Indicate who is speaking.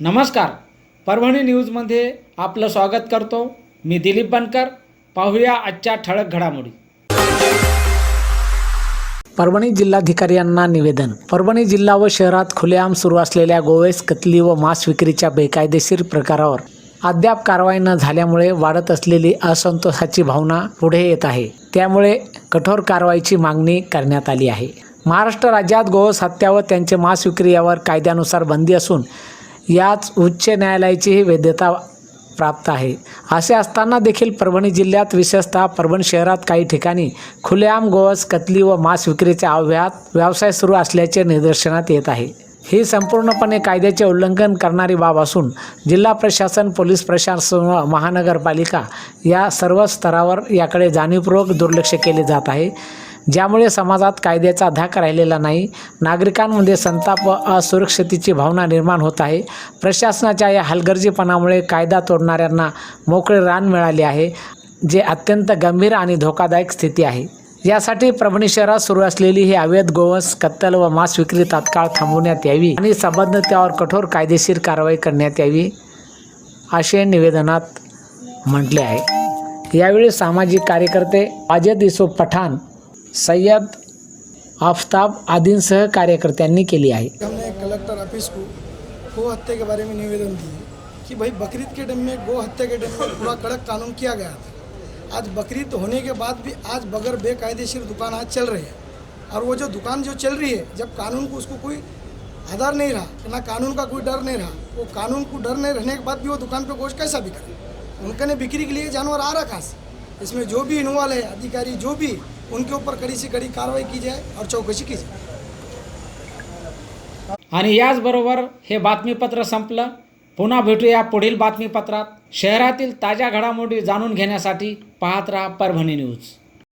Speaker 1: नमस्कार. परभणी न्यूजमध्ये आपलं स्वागत करतो. मी दिलीप बनकर. पाहूया आजच्या ठळक घडामोडी. परभणी जिल्हाधिकारी यांना निवेदन. परभणी जिल्हा व शहरात खुलेआम सुरू असलेल्या गोवेस कतली व मांस विक्रीच्या बेकायदेशीर प्रकारावर अद्याप कारवाई न झाल्यामुळे वाढत असलेली असंतोषाची भावना पुढे येत आहे. त्यामुळे कठोर कारवाईची मागणी करण्यात आली आहे. महाराष्ट्र राज्यात गोवस हत्या व त्यांचे मांस विक्री यावर कायद्यानुसार बंदी असून याच उच्च न्यायालयाचीही वैधता प्राप्त आहे. असे असताना देखील परभणी जिल्ह्यात विशेषतः परभणी शहरात काही ठिकाणी खुलेआम गोवस कतली व मांस विक्रीच्या अव्यात व्यवसाय सुरू असल्याचे निदर्शनात येत आहे. ही संपूर्णपणे कायद्याचे उल्लंघन करणारी बाब असून जिल्हा प्रशासन पोलीस प्रशासन व महानगरपालिका या सर्व स्तरावर याकडे जाणीवपूर्वक दुर्लक्ष केले जात आहे. ज्यामुळे समाजात कायद्याचा धाक राहिलेला नाही. नागरिकांमध्ये संताप व असुरक्षितेची भावना निर्माण होत आहे. प्रशासनाच्या या हलगर्जीपणामुळे कायदा तोडणाऱ्यांना मोकळे रान मिळाले आहे जे अत्यंत गंभीर आणि धोकादायक स्थिती आहे. यासाठी परभणी शहरात सुरू असलेली ही अवैध गोवंश कत्तल व मांस विक्री तात्काळ थांबवण्यात यावी आणि संबंध त्यावर कठोर कायदेशीर कारवाई करण्यात यावी असे निवेदनात म्हटले आहे. यावेळी सामाजिक कार्यकर्ते अजय युसुफ पठाण सय्यद आफ्ताब आदींसह कार्यकर्त्यांनी केली आहे.
Speaker 2: हमने कलेक्टर ऑफ़िस को गो हत्या के बारे में निवेदन दिए कि भाई बकरीद के टाइम में गो हत्या के टाइम में पूरा कड़क कानून किया गया था। आज बकरीद होने के बाद भी आज बगैर बेकायदेशीर दुकान आज चल रही है। और वो जो दुकान जो चल रही है, जब कानून को उसको कोई आधार नहीं रहा, ना कानून का कोई डर नहीं रहा, वो कानून को डर नहीं रहने के बाद भी वो दुकान पर गोश्त कैसा बिका? उनके ने बिक्री के लिए जानवर आ रहा कहाँ से इसमें जो भी इन्वॉल्व है, अधिकारी जो भी उनके ऊपर कड़ी से कड़ी कार्रवाई की जाए और चौकशी की जाए।
Speaker 1: आणि याचबरोबर हे बातमीपत्र संपलं. पुन्हा भेटूया पुढील बातमीपत्रात. शहरातील ताज्या घडामोडी जाणून घेण्यासाठी पाहत राहा परभणी न्यूज.